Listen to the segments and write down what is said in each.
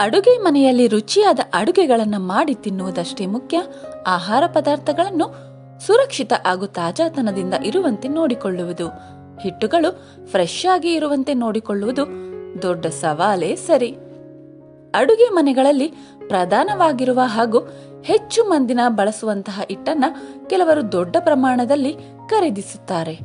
ಅಡುಗೆ ಮನೆಯಲ್ಲಿ ರುಚಿಯಾದ ಅಡುಗೆಗಳನ್ನು ಮಾಡಿ ತಿನ್ನುವುದಷ್ಟೇ ಮುಖ್ಯ. ಆಹಾರ ಪದಾರ್ಥಗಳನ್ನು ಸುರಕ್ಷಿತ ಹಾಗೂ ತಾಜಾತನದಿಂದ ಇರುವಂತೆ ನೋಡಿಕೊಳ್ಳುವುದು. ಹಿಟ್ಟುಗಳು ಫ್ರೆಶ್ ಆಗಿ ಇರುವಂತೆ ನೋಡಿಕೊಳ್ಳುವುದು ದೊಡ್ಡ ಸವಾಲೇ ಸರಿ. ಅಡುಗೆ ಮನೆಗಳಲ್ಲಿ ಪ್ರಧಾನವಾಗಿರುವ ಹಾಗೂ ಹೆಚ್ಚು ಮಂದಿನ ಬಳಸುವಂತಹ ಹಿಟ್ಟನ್ನ ಕೆಲವರು ದೊಡ್ಡ ಪ್ರಮಾಣದಲ್ಲಿ ಖರೀದಿಸುತ್ತಾರೆ.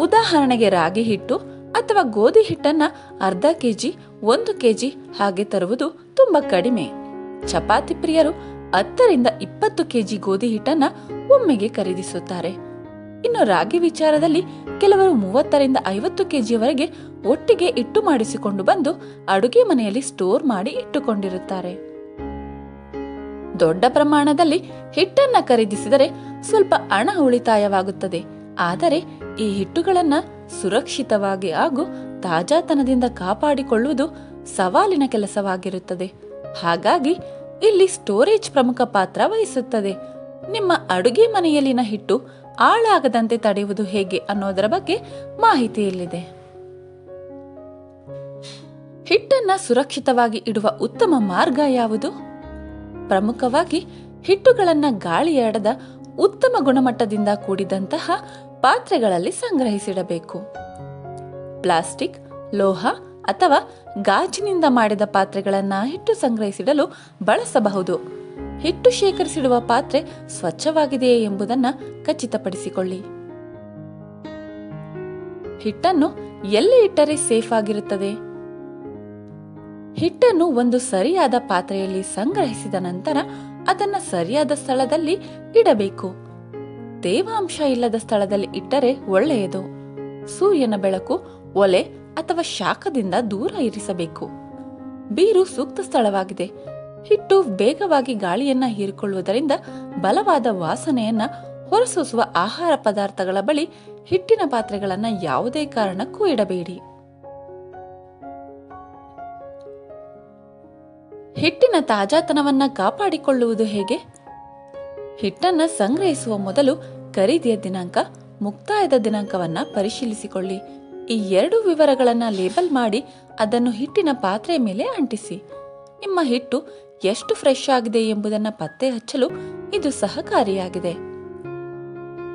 ಉದಾಹರಣೆಗೆ ರಾಗಿ ಹಿಟ್ಟು ಅಥವಾ ಗೋಧಿ ಹಿಟ್ಟನ್ನ ಅರ್ಧ ಕೆಜಿ, ಒಂದು ಕೆಜಿ ಹಾಗೆ ತರುವುದು ತುಂಬಾ ಕಡಿಮೆ. ಚಪಾತಿ ಪ್ರಿಯರು ಹತ್ತರಿಂದ ಇಪ್ಪತ್ತು ಕೆಜಿ ಗೋಧಿ ಹಿಟ್ಟನ್ನ ಒಮ್ಮೆಗೆ ಖರೀದಿಸುತ್ತಾರೆ. ಇನ್ನು ರಾಗಿ ವಿಚಾರದಲ್ಲಿ ಕೆಲವರು ಮೂವತ್ತರಿಂದ ಐವತ್ತು ಕೆಜಿಯವರೆಗೆ ಒಟ್ಟಿಗೆ ಇಟ್ಟು ಮಾಡಿಸಿಕೊಂಡು ಬಂದು ಅಡುಗೆ ಮನೆಯಲ್ಲಿ ಸ್ಟೋರ್ ಮಾಡಿ ಇಟ್ಟುಕೊಂಡಿರುತ್ತಾರೆ. ದೊಡ್ಡ ಪ್ರಮಾಣದಲ್ಲಿ ಹಿಟ್ಟನ್ನ ಖರೀದಿಸಿದರೆ ಸ್ವಲ್ಪ ಹಣ ಉಳಿತಾಯವಾಗುತ್ತದೆ. ಆದರೆ ಈ ಹಿಟ್ಟುಗಳನ್ನ ಸುರಕ್ಷಿತವಾಗಿ ಹಾಗೂ ತಾಜಾತನದಿಂದ ಕಾಪಾಡಿಕೊಳ್ಳುವುದು ಸವಾಲಿನ ಕೆಲಸವಾಗಿರುತ್ತದೆ. ಹಾಗಾಗಿ ಇಲ್ಲಿ ಸ್ಟೋರೇಜ್ ಪ್ರಮುಖ ಪಾತ್ರ ವಹಿಸುತ್ತದೆ. ನಿಮ್ಮ ಅಡುಗೆ ಮನೆಯಲ್ಲಿನ ಹಿಟ್ಟು ಹಾಳಾಗದಂತೆ ತಡೆಯುವುದು ಹೇಗೆ ಅನ್ನೋದರ ಬಗ್ಗೆ ಮಾಹಿತಿ ಇಲ್ಲಿದೆ. ಹಿಟ್ಟನ್ನ ಸುರಕ್ಷಿತವಾಗಿ ಇಡುವ ಉತ್ತಮ ಮಾರ್ಗ ಯಾವುದು? ಪ್ರಮುಖವಾಗಿ ಹಿಟ್ಟುಗಳನ್ನ ಗಾಳಿಯಾಡದ ಉತ್ತಮ ಗುಣಮಟ್ಟದಿಂದ ಕೂಡಿದಂತಹ ಪಾತ್ರೆಗಳಲ್ಲಿ ಸಂಗ್ರಹಿಸಿಡಬೇಕು. ಪ್ಲಾಸ್ಟಿಕ್, ಲೋಹ ಅಥವಾ ಗಾಜಿನಿಂದ ಮಾಡಿದ ಪಾತ್ರೆಗಳನ್ನು ಹಿಟ್ಟು ಸಂಗ್ರಹಿಸಿಡಲು ಬಳಸಬಹುದು. ಹಿಟ್ಟು ಶೇಖರಿಸಿಡುವ ಪಾತ್ರೆ ಸ್ವಚ್ಛವಾಗಿದೆಯೇ ಎಂಬುದನ್ನ ಖಚಿತಪಡಿಸಿಕೊಳ್ಳಿ. ಹಿಟ್ಟನ್ನು ಎಲ್ಲಿ ಇಟ್ಟರೆ ಸೇಫ್ ಆಗಿರುತ್ತದೆ? ಹಿಟ್ಟನ್ನು ಒಂದು ಸರಿಯಾದ ಪಾತ್ರೆಯಲ್ಲಿ ಸಂಗ್ರಹಿಸಿದ ನಂತರ ಅದನ್ನ ಸರಿಯಾದ ಸ್ಥಳದಲ್ಲಿ ಇಡಬೇಕು. ತೇವಾಂಶ ಇಲ್ಲದ ಸ್ಥಳದಲ್ಲಿ ಇಟ್ಟರೆ ಒಳ್ಳೆಯದು. ಸೂರ್ಯನ ಬೆಳಕು ಒಲೆ ಅಥವಾ ಶಾಖದಿಂದ ದೂರ ಇರಿಸಬೇಕು. ಬೀರು ಸೂಕ್ತ ಸ್ಥಳವಾಗಿದೆ. ಹಿಟ್ಟು ಬೇಗವಾಗಿ ಗಾಳಿಯನ್ನ ಹೀರಿಕೊಳ್ಳುವುದರಿಂದ ಬಲವಾದ ವಾಸನೆಯನ್ನ ಹೊರಸೂಸುವ ಆಹಾರ ಪದಾರ್ಥಗಳ ಬಳಿ ಹಿಟ್ಟಿನ ಪಾತ್ರೆಗಳನ್ನ ಯಾವುದೇ ಕಾರಣಕ್ಕೂ ಇಡಬೇಡಿ. ಹಿಟ್ಟಿನ ತಾಜಾತನವನ್ನ ಕಾಪಾಡಿಕೊಳ್ಳುವುದು ಹೇಗೆ? ಹಿಟ್ಟನ್ನ ಸಂಗ್ರಹಿಸುವ ಮೊದಲು ಖರೀದಿಯ ದಿನಾಂಕ, ಮುಕ್ತಾಯದ ದಿನಾಂಕವನ್ನ ಪರಿಶೀಲಿಸಿಕೊಳ್ಳಿ. ಈ ಎರಡು ವಿವರಗಳನ್ನ ಲೇಬಲ್ ಮಾಡಿ ಅದನ್ನು ಹಿಟ್ಟಿನ ಪಾತ್ರೆಯ ಮೇಲೆ ಅಂಟಿಸಿ. ನಿಮ್ಮ ಹಿಟ್ಟು ಎಷ್ಟು ಫ್ರೆಶ್ ಆಗಿದೆ ಎಂಬುದನ್ನ ಪತ್ತೆ ಹಚ್ಚಲು ಇದು ಸಹಕಾರಿಯಾಗಿದೆ.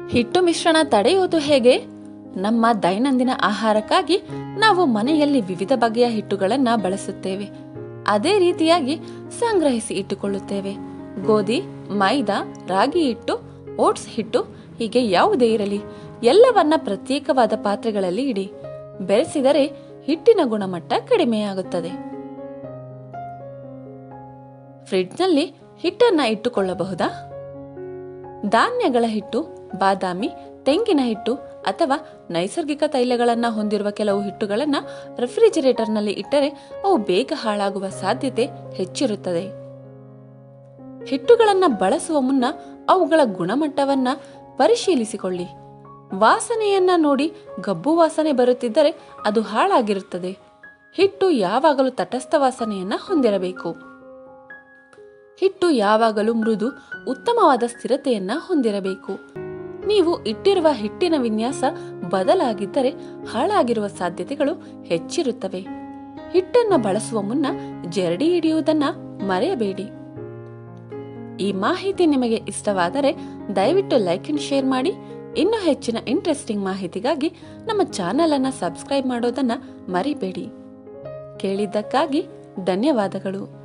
ಹಿಟ್ಟು ಮಿಶ್ರಣ ತಡೆಯುವುದು ಹೇಗೆ? ನಮ್ಮ ದೈನಂದಿನ ಆಹಾರಕ್ಕಾಗಿ ನಾವು ಮನೆಯಲ್ಲಿ ವಿವಿಧ ಬಗೆಯ ಹಿಟ್ಟುಗಳನ್ನ ಬಳಸುತ್ತೇವೆ. ಅದೇ ರೀತಿಯಾಗಿ ಸಂಗ್ರಹಿಸಿ ಇಟ್ಟುಕೊಳ್ಳುತ್ತೇವೆ. ಗೋಧಿ, ಮೈದಾ, ರಾಗಿ ಹಿಟ್ಟು, ಓಟ್ಸ್ ಹಿಟ್ಟು ಹೀಗೆ ಯಾವುದೇ ಇರಲಿ. ಎಲ್ಲವನ್ನ ಪ್ರತ್ಯೇಕವಾದ ಪಾತ್ರೆಗಳಲ್ಲಿ ಇಡಿ. ಬೆರೆಸಿದರೆ ಹಿಟ್ಟಿನ ಗುಣಮಟ್ಟ ಕಡಿಮೆಯಾಗುತ್ತದೆ. ಫ್ರಿಡ್ಜ್ನಲ್ಲಿ ಹಿಟ್ಟನ್ನ ಇಟ್ಟುಕೊಳ್ಳಬಹುದಾ? ಧಾನ್ಯಗಳ ಹಿಟ್ಟು, ಬಾದಾಮಿ, ತೆಂಗಿನ ಹಿಟ್ಟು ಅಥವಾ ನೈಸರ್ಗಿಕ ತೈಲಗಳನ್ನು ಹೊಂದಿರುವ ಕೆಲವು ಹಿಟ್ಟುಗಳನ್ನು ರೆಫ್ರಿಜಿರೇಟರ್ನಲ್ಲಿ ಇಟ್ಟರೆ ಅವು ಬೇಗ ಹಾಳಾಗುವ ಸಾಧ್ಯತೆ ಹೆಚ್ಚಿರುತ್ತದೆ. ಹಿಟ್ಟುಗಳನ್ನು ಬಳಸುವ ಮುನ್ನ ಅವುಗಳ ಗುಣಮಟ್ಟವನ್ನು ಪರಿಶೀಲಿಸಿಕೊಳ್ಳಿ. ವಾಸನೆಯನ್ನ ನೋಡಿ ಗಬ್ಬು ವಾಸನೆ ಬರುತ್ತಿದ್ದರೆ ಅದು ಹಾಳಾಗಿರುತ್ತದೆ. ಹಿಟ್ಟು ಯಾವಾಗಲೂ ತಟಸ್ಥ ವಾಸನೆಯನ್ನ ಹೊಂದಿರಬೇಕು. ಹಿಟ್ಟು ಯಾವಾಗಲೂ ಮೃದು, ಉತ್ತಮವಾದ ಸ್ಥಿರತೆಯನ್ನ ಹೊಂದಿರಬೇಕು. ನೀವು ಇಟ್ಟಿರುವ ಹಿಟ್ಟಿನ ವಿನ್ಯಾಸ ಬದಲಾಗಿದ್ದರೆ ಹಾಳಾಗಿರುವ ಸಾಧ್ಯತೆಗಳು ಹೆಚ್ಚಿರುತ್ತವೆ. ಹಿಟ್ಟನ್ನು ಬಳಸುವ ಮುನ್ನ ಜರಡಿ ಹಿಡಿಯುವುದನ್ನ ಮರೆಯಬೇಡಿ. ಈ ಮಾಹಿತಿ ನಿಮಗೆ ಇಷ್ಟವಾದರೆ ದಯವಿಟ್ಟು ಲೈಕ್ ಅಂಡ್ ಶೇರ್ ಮಾಡಿ. ಇನ್ನೂ ಹೆಚ್ಚಿನ ಇಂಟ್ರೆಸ್ಟಿಂಗ್ ಮಾಹಿತಿಗಾಗಿ ನಮ್ಮ ಚಾನೆಲ್ ಅನ್ನ ಸಬ್ಸ್ಕ್ರೈಬ್ ಮಾಡೋದನ್ನ ಮರಿಬೇಡಿ. ಕೇಳಿದ್ದಕ್ಕಾಗಿ ಧನ್ಯವಾದಗಳು.